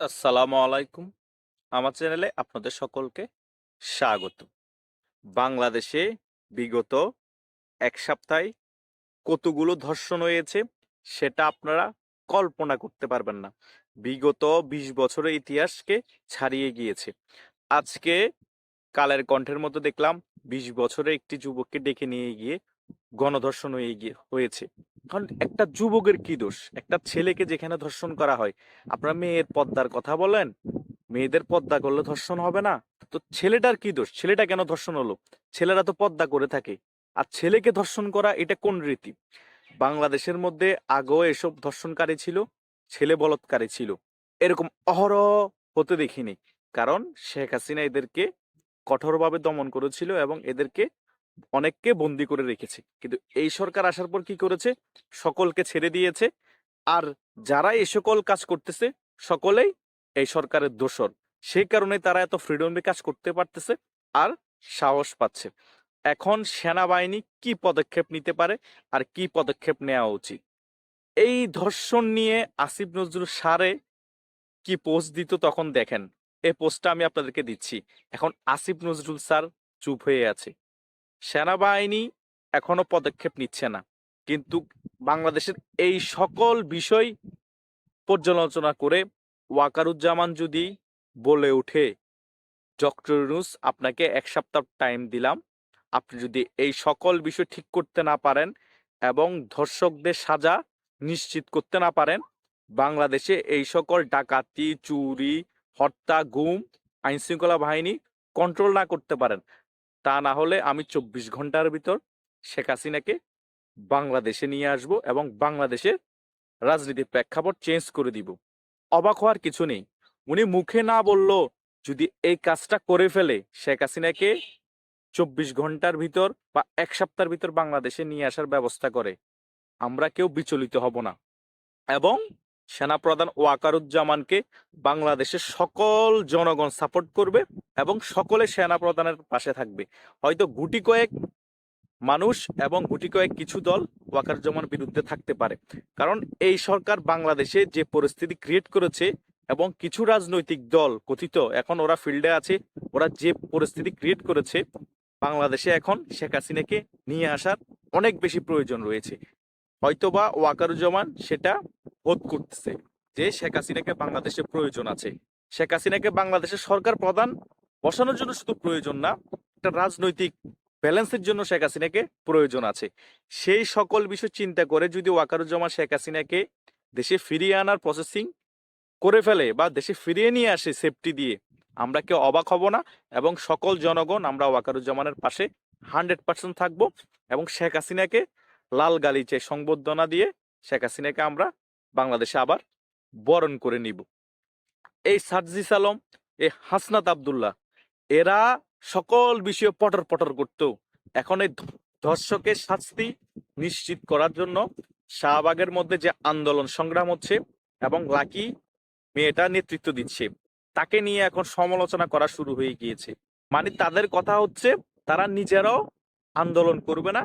আসসালামু আলাইকুম। আমার চ্যানেলে আপনাদের সকলকে স্বাগত। বাংলাদেশে বিগত এক সপ্তাহে কতগুলো ধর্ষণ হয়েছে সেটা আপনারা কল্পনা করতে পারবেন না। বিগত বিশ বছরের ইতিহাসকে ছাড়িয়ে গিয়েছে। আজকে কালের কণ্ঠের মতো দেখলাম বিশ বছরের একটি যুবককে ডেকে নিয়ে গিয়ে গণধর্ষণ হয়ে গিয়ে হয়েছে। কারণ একটা যুবকের কি দোষ? একটা ছেলেকে যেখানে ধর্ষণ করা হয়। আপনারা মেয়ের পদ্মার কথা বলেন, মেয়েদের পদ্মা করলে ধর্ষণ হবে না। তো ছেলেটার কি দোষ? ছেলেটা কেন ধর্ষণ হলো? ছেলেরা তো পদ্মা করে থাকে। আর ছেলেকে ধর্ষণ করা এটা কোন রীতি? বাংলাদেশের মধ্যে আগেও এসব ধর্ষণকারী ছিল, ছেলে বলৎকারী ছিল। এরকম অহরহ হতে দেখিনি। কারণ শেখ হাসিনা এদেরকে কঠোরভাবে দমন করেছিল এবং এদেরকে অনেককে বন্দি করে রেখেছে। কিন্তু এই সরকার আসার পর কি করেছে? সকলকে ছেড়ে দিয়েছে। আর যারা এই সকল কাজ করতেছে, সকলেই এই সরকারের দোষর। সেই কারণে তারা এত ফ্রিডমে কাজ করতে পারতেছে আর সাহস পাচ্ছে। এখন সেনাবাহিনী কি পদক্ষেপ নিতে পারে আর কি পদক্ষেপ নেওয়া উচিত? এই ধর্ষণ নিয়ে আসিফ নজরুল সারে কি পোস্ট দিত তখন দেখেন। এই পোস্টটা আমি আপনাদেরকে দিচ্ছি। এখন আসিফ নজরুল স্যার চুপ হয়ে আছে। সেনাবাহিনী এখনও পদক্ষেপ নিচ্ছে না। কিন্তু বাংলাদেশের এই সকল বিষয় পর্যালোচনা করে ওয়াকারুজ্জামান যদি বলে ওঠে, ডক্টর ইউনুস, আপনাকে এক সপ্তাহ টাইম দিলাম। আপনি যদি এই সকল বিষয় ঠিক করতে না পারেন এবং ধর্ষকদের সাজা নিশ্চিত করতে না পারেন, বাংলাদেশে এই সকল ডাকাতি, চুরি, হত্যা, গুম, আইনশৃঙ্খলা বাহিনী কন্ট্রোল না করতে পারেন। তা না হলে আমি চব্বিশ ঘণ্টার ভিতর শেখ হাসিনাকে বাংলাদেশে নিয়ে আসব এবং বাংলাদেশের রাজনীতির প্রেক্ষাপট চেঞ্জ করে দিব। অবাক হওয়ার কিছু নেই। উনি মুখে না বলল যদি এই কাজটা করে ফেলে শেখ হাসিনাকে চব্বিশ ঘণ্টার ভিতর বা এক সপ্তাহের ভিতর বাংলাদেশে নিয়ে আসার ব্যবস্থা করে, আমরা কেউ বিচলিত হব না। এবং সেনাপ্রধান ওয়াকারুজ্জামানকে বাংলাদেশের সকল জনগণ সাপোর্ট করবে এবং সকলে সেনাপ্রধানের পাশে থাকবে। হয়তো গুটি কয়েক মানুষ এবং গুটি কয়েক কিছু দল ওয়াকারুজ্জামানের বিরুদ্ধে থাকতে পারে। কারণ এই সরকার বাংলাদেশে যে পরিস্থিতি ক্রিয়েট করেছে এবং কিছু রাজনৈতিক দল কথিত এখন ওরা ফিল্ডে আছে, ওরা যে পরিস্থিতি ক্রিয়েট করেছে, বাংলাদেশে এখন শেখ হাসিনাকে নিয়ে আসার অনেক বেশি প্রয়োজন রয়েছে। হয়তোবা ওয়াকারুজ্জামান সেটা বোধ করতেছে যে শেখ হাসিনাকে বাংলাদেশে প্রয়োজন আছে। শেখ হাসিনাকে বাংলাদেশের সরকার প্রধান বসানোর জন্য শুধু প্রয়োজন না, একটা রাজনৈতিক ব্যালেন্সের জন্য শেখ হাসিনাকে প্রয়োজন আছে। সেই সকল বিষয় চিন্তা করে যদি ওয়াকারুজ্জামান শেখ হাসিনাকে দেশে ফিরিয়ে আনার প্রসেসিং করে ফেলে বা দেশে ফিরিয়ে নিয়ে আসে সেফটি দিয়ে, আমরা কেউ অবাক হব না এবং সকল জনগণ, আমরা ওয়াকারুজ্জামানের পাশে হান্ড্রেড পার্সেন্ট থাকব এবং শেখ হাসিনাকে লাল গালিচে সংবর্ধনা দিয়ে শেখ হাসিনাকে আমরা বাংলাদেশে আবার বরণ করে নিব। এই সার্জিস আলম এই হাসনাত আবদুল্লাহ, এরা সকল বিষয়ে পটর পটর করতো। এখন এই ধর্ষকের শাস্তি নিশ্চিত করার জন্য শাহবাগের মধ্যে যে আন্দোলন সংগ্রাম হচ্ছে এবং লাকি মেয়েটা নেতৃত্ব দিচ্ছে, তাকে নিয়ে এখন সমালোচনা করা শুরু হয়ে গিয়েছে। মানে তাদের কথা হচ্ছে, তারা নিজেরাও আন্দোলন করবে না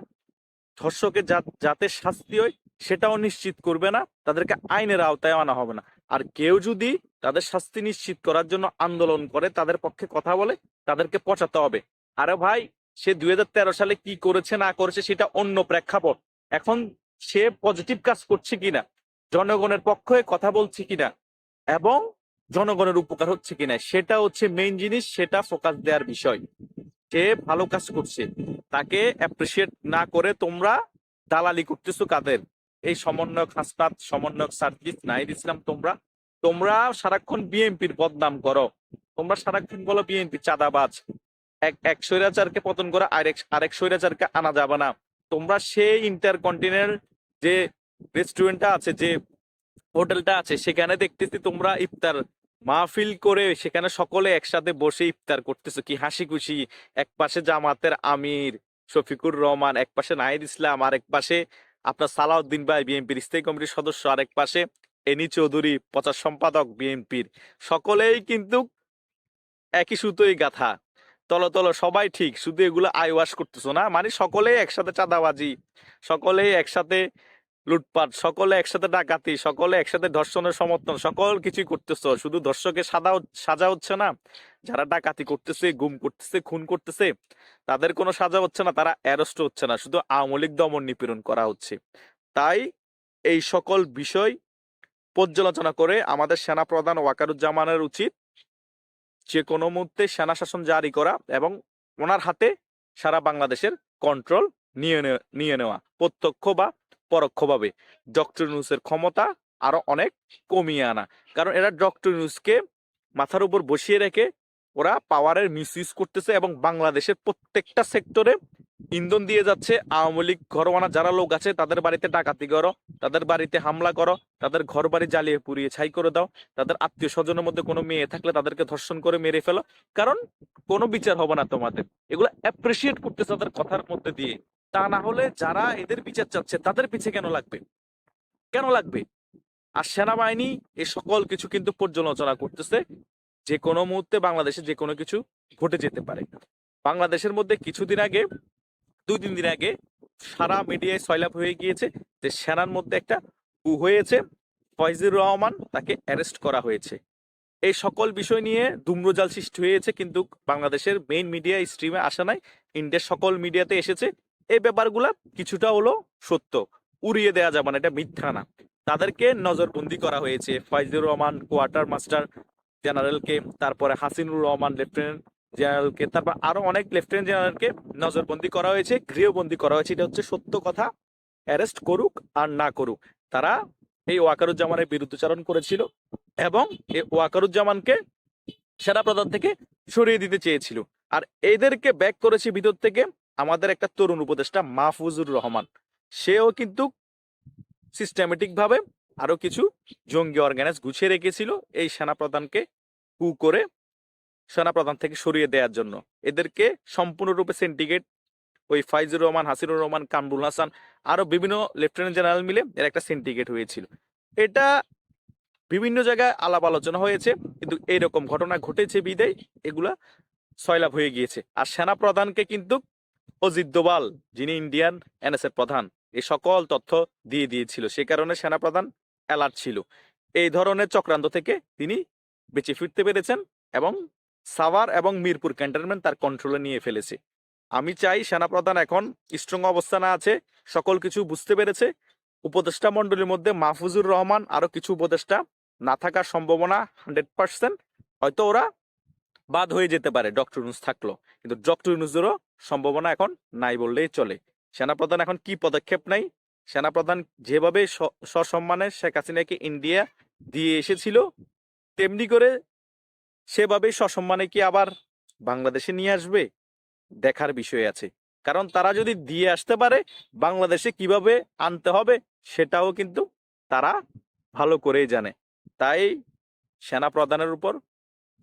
ধর্ষকের যা- যাতে শাস্তি হয়, সেটাও নিশ্চিত করবে না, তাদেরকে আইনের আওতায় আনা হবে না। আর কেউ যদি তাদের শাস্তি নিশ্চিত করার জন্য আন্দোলন করে, তাদের পক্ষে কথা বলে, তাদেরকে পচাতে হবে। আরে ভাই, সে দুই হাজার তেরো সালে কি করেছে, না করেছে, সেটা অন্য প্রেক্ষাপট। এখন সে পজিটিভ কাজ করছে কিনা, জনগণের পক্ষে কথা বলছে কিনা, এবং জনগণের উপকার হচ্ছে কিনা, সেটা হচ্ছে মেইন জিনিস, সেটা ফোকাস দেওয়ার বিষয়। সে ভালো কাজ করছে, তাকে অ্যাপ্রিসিয়েট না করে তোমরা দালালি করতেছো কাদের? এই সমন্বয়ক হাসনাত, সমন্বয়ক সার্জিস নাহিদ ইসলাম, তোমরা তোমরা সারাক্ষণ বিএনপির বদনাম করো। তোমরা সারাক্ষণ বলো বিএনপি চাঁদাবাজ। এক এক স্বৈরাচারকে পতন করে আরেক আরেক স্বৈরাচারকে আনা যাবে না। তোমরা সেই ইন্টার কন্টিনেন্টাল যে রেস্টুরেন্টটা আছে, যে হোটেলটা আছে, সেখানে দেখতেছি তোমরা ইফতার মাহফিল করে সেখানে সকলে একসাথে বসে ইফতার করতেছো। কি হাসি খুশি এক পাশে জামাতের আমির শফিকুর রহমান, এক পাশে নাহিদ ইসলাম আর এক পাশে আপনার সালাউদ্দিন ভাই বিএনপির স্থায়ী কমিটির সদস্য, আরেক পাশে এনি চৌধুরী প্রচার সম্পাদক বিএনপির। সকলেই কিন্তু একই সুতোই গাথা। তলো তলো সবাই ঠিক, শুধু এগুলো আইওয়াশ করতেছো না? মানে সকলেই একসাথে চাঁদাবাজি, সকলেই একসাথে লুটপাট, সকলে একসাথে ডাকাতি, সকলে একসাথে ধর্ষণের সমর্থন, সকল কিছুই করতেছ। শুধু ধর্ষকে সাদা সাজা হচ্ছে না, যারা ডাকাতি করতেছে, গুম করতেছে, খুন করতেছে, তাদের কোনো সাজা হচ্ছে না, তারা অ্যারেস্ট হচ্ছে না। শুধু আওয়ামী লীগ দমন নিপীড়ন করা হচ্ছে। তাই এই সকল বিষয় পর্যালোচনা করে আমাদের সেনা প্রধান ওয়াকারুজ্জামানের উচিত যে কোনো মুহূর্তে সেনা শাসন জারি করা এবং ওনার হাতে সারা বাংলাদেশের কন্ট্রোল নিয়ে নিয়ে নেওয়া, প্রত্যক্ষ বা পরোক্ষভাবে ডক্টর ইউনুসের ক্ষমতা আরও অনেক কমিয়ে আনা। কারণ এরা ডক্টর ইউনুসকে মাথার উপর বসিয়ে রেখে ওরা পাওয়ারের মিসইউজ করতেছে এবং বাংলাদেশের প্রত্যেকটা সেক্টরে ইন্ধন দিয়ে যাচ্ছে। আওয়ামী লীগ ঘরওয়ানা যারা লোক আছে, তাদের বাড়িতে ডাকাতি করো, তাদের বাড়িতে হামলা করো, তাদের ঘর বাড়ি জ্বালিয়ে পুড়িয়ে ছাই করে দাও, তাদের আত্মীয় স্বজনের মধ্যে কোনো মেয়ে থাকলে তাদেরকে ধর্ষণ করে মেরে ফেলো। কারণ কোনো বিচার হবে না তোমাদের। এগুলো অ্যাপ্রিসিয়েট করতেছে তাদের কথার মধ্যে দিয়ে। তা না হলে যারা এদের বিচার চাচ্ছে, তাদের পিছে কেন লাগবে? কেন লাগবে? আর সেনাবাহিনী এই সকল কিছু কিন্তু পর্যালোচনা করতেছে। যে কোনো মুহূর্তে বাংলাদেশে যে কোনো কিছু ঘটে যেতে পারে। বাংলাদেশের মধ্যে কিছুদিন আগে, দুই তিন দিন আগে সারা মিডিয়ায় সয়লাভ হয়ে গিয়েছে যে সেনার মধ্যে একটা কু হয়েছে। ফয়জুর রহমান তাকে অ্যারেস্ট করা হয়েছে। এই সকল বিষয় নিয়ে ধূম্রজাল সৃষ্টি হয়েছে কিন্তু বাংলাদেশের মেইন মিডিয়া স্ট্রিমে আসা নাই। ইন্ডিয়ার সকল মিডিয়াতে এসেছে। এই ব্যাপারগুলা কিছুটা হলো সত্য। উড়িয়ে দেওয়া যাবে না, এটা মিথ্যা না। তাদেরকে নজরবন্দি করা হয়েছে। ফয়জুর রহমান, কোয়ার্টার মাস্টার জেনারেলকে, তারপরে হাসিনুর রহমান, লেফটেন্যান্ট জেনারেলকে, তারপর আরও অনেক লেফটেন্যান্ট জেনারেলকে নজরবন্দি করা হয়েছে, গৃহবন্দী করা হয়েছে। এটা হচ্ছে সত্য কথা। অ্যারেস্ট করুক আর না করুক। তারা এই ওয়াকারুজ্জামানের বিরুদ্ধচারণ করেছিল এবং এই ওয়াকারুজ্জামানকে সেনাপ্রধান থেকে সরিয়ে দিতে চেয়েছিল। আর এদেরকে ব্যাক করেছে ভিতর থেকে আমাদের একটা তরুণ উপদেষ্টা মাহফুজুর রহমান। সেও কিন্তু সিস্টেমেটিক ভাবে আরও কিছু জঙ্গি অর্গানাইজ গুছিয়ে রেখেছিল এই সেনাপ্রধানকে কু করে, সেনাপ্রধান থেকে সরিয়ে দেওয়ার জন্য। এদেরকে সম্পূর্ণরূপে সিন্ডিকেট ওই ফাইজুর রহমান, হাসিনুর রহমান, কামরুল হাসান, আরও বিভিন্ন লেফটেন্যান্ট জেনারেল মিলে এর একটা সিন্ডিকেট হয়েছিল। এটা বিভিন্ন জায়গায় আলাপ আলোচনা হয়েছে, কিন্তু এইরকম ঘটনা ঘটেছে বিদায়, এগুলা সয়লাভ হয়ে গিয়েছে। আর সেনা প্রধানকে কিন্তু অজিত দোভাল, যিনি ইন্ডিয়ান এনএস এর প্রধান এ সকল তথ্য দিয়ে দিয়েছিল। সে কারণে সেনাপ্রধান অ্যালার্ট ছিল। এই ধরনের চক্রান্ত থেকে তিনি বেঁচে ফিরতে পেরেছেন এবং সাভার এবং মিরপুর ক্যান্টনমেন্ট তার কন্ট্রোলে নিয়ে ফেলেছে। আমি চাই সেনাপ্রধান এখন স্ট্রং অবস্থানে আছে, সকল কিছু বুঝতে পেরেছে। উপদেষ্টা মণ্ডলীর মধ্যে মাহফুজুর রহমান আরও কিছু উপদেষ্টা না থাকার সম্ভাবনা হান্ড্রেড পার্সেন্ট হয়তো ওরা বাদ হয়ে যেতে পারে, ডক্টর ইউনুস থাকল। কিন্তু ডক্টর ইউনুসেরও সম্ভাবনা এখন নাই বললেই চলে। সেনাপ্রধান এখন কি পদক্ষেপ নাই সেনাপ্রধান যেভাবে সসম্মানে শেখ হাসিনাকে ইন্ডিয়া দিয়ে এসেছিল, তেমনি করে সেভাবেই সসম্মানে কি আবার বাংলাদেশে নিয়ে আসবে? দেখার বিষয় আছে। কারণ তারা যদি দিয়ে আসতে পারে, বাংলাদেশে কীভাবে আনতে হবে সেটাও কিন্তু তারা ভালো করেই জানে। তাই সেনা প্রধানের উপর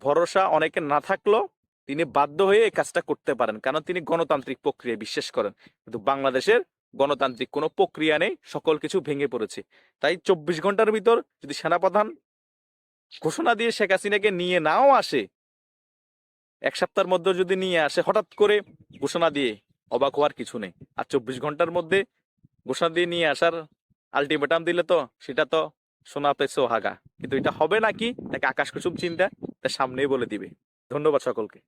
ভরসা অনেকের না থাকলেও তিনি বাধ্য হয়ে এই কাজটা করতে পারেন। কারণ তিনি গণতান্ত্রিক প্রক্রিয়ায় বিশ্বাস করেন। কিন্তু বাংলাদেশের গণতান্ত্রিক কোনো প্রক্রিয়া নেই, সকল কিছু ভেঙে পড়েছে। তাই চব্বিশ ঘণ্টার ভিতর যদি সেনাপ্রধান ঘোষণা দিয়ে শেখ হাসিনাকে নিয়ে নাও আসে, এক সপ্তাহের মধ্যে যদি নিয়ে আসে, হঠাৎ করে ঘোষণা দিয়ে অবাক হওয়ার কিছু নেই। আর চব্বিশ ঘণ্টার মধ্যে ঘোষণা দিয়ে নিয়ে আসার আলটিমেটাম দিলে তো সেটা তো শোনা পেছো হাগা। কিন্তু এটা হবে নাকি? নাকি আকাশ কুসুম চিন্তা? তার সামনেই বলে দিবে। ধন্যবাদ সকলকে।